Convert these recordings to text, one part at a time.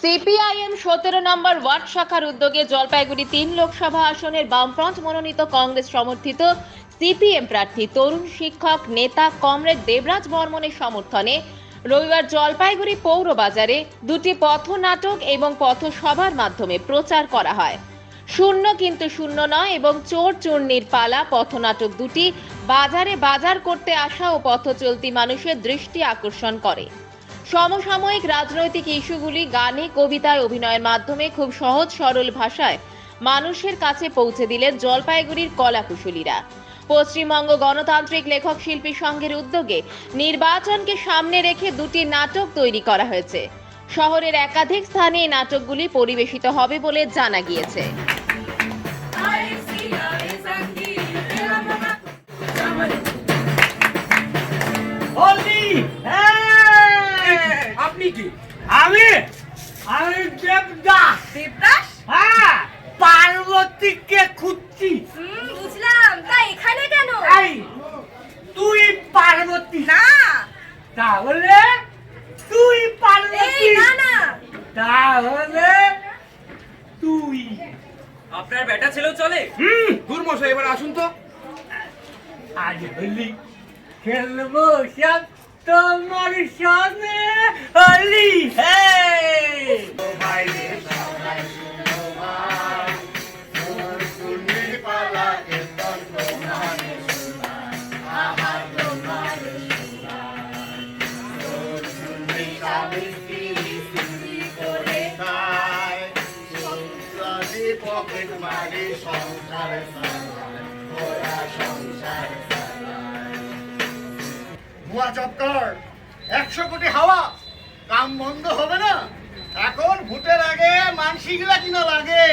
CPIM সতেরো নম্বর word শাখার উদ্যোগে জলপাইগুড়ি তিন লোকসভা আসনের বামফ্রন্ট মনোনীত কংগ্রেস সমর্থিত সিপিএম প্রার্থী তরুণ শিক্ষক নেতা কমরেড দেবরাজ বর্মনের সমর্থনে রবিবার জলপাইগুড়ি পৌর বাজারে দুটি পথনাটক এবং পথসভার মাধ্যমে প্রচার করা হয়। শূন্য কিন্তু শূন্য নয় এবং চোর চূর্ণির পালা, পথনাটক দুটি বাজারে বাজার করতে আসা ও পথ চলতি মানুষের দৃষ্টি আকর্ষণ করে। সমসাময়িক রাজনৈতিক ইস্যুগুলি গানে, কবিতায়, অভিনয়ের মাধ্যমে খুব সহজ, সরল ভাষায় মানুষের কাছে পৌঁছে দিলেন জলপাইগুড়ির কলাকুশলীরা। পশ্চিমবঙ্গ গণতান্ত্রিক লেখক শিল্পী সংঘের উদ্যোগে নির্বাচনকে সামনে রেখে দুটি নাটক তৈরি করা হয়েছে। শহরের একাধিক স্থানে এই নাটকগুলি পরিবেশিত হবে বলে জানা গিয়েছে। আমি আমি দেবদাস। দেবদাস? হ্যাঁ পার্বতীকে খুঁজছি। হুম বুঝলাম। তা এখানে কেন? এই তুই পার্বতী। না। তাহলে তুই পার্বতী। না না। তাহলে তুই। আপনার বেটা ছেলেও চলে? হুম। দূর মশাই এবার আসুন তো। আজ হলি খেলব সব তোমার সঙ্গে হলি হে পকেট মারি সংসারে ওরা সংসারে ভুয়া চক্কর একশো কোটি হাওয়া। কাম বন্ধ হবে না। এখন ভোটের আগে মানসিকরা কিনা লাগে।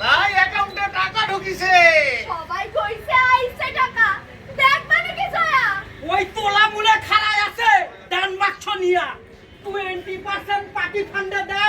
তাই অ্যাকাউন্টে টাকা ঢুকিছে। সবাই কইছে আইছে টাকা। দেখ মানে কি জয়া? ওই তোলা মুলে খাড়ায় আছে। ডান বাক্স নিয়া। টোয়েন্টি পার্সেন্ট পার্টি ফান্ডে দাও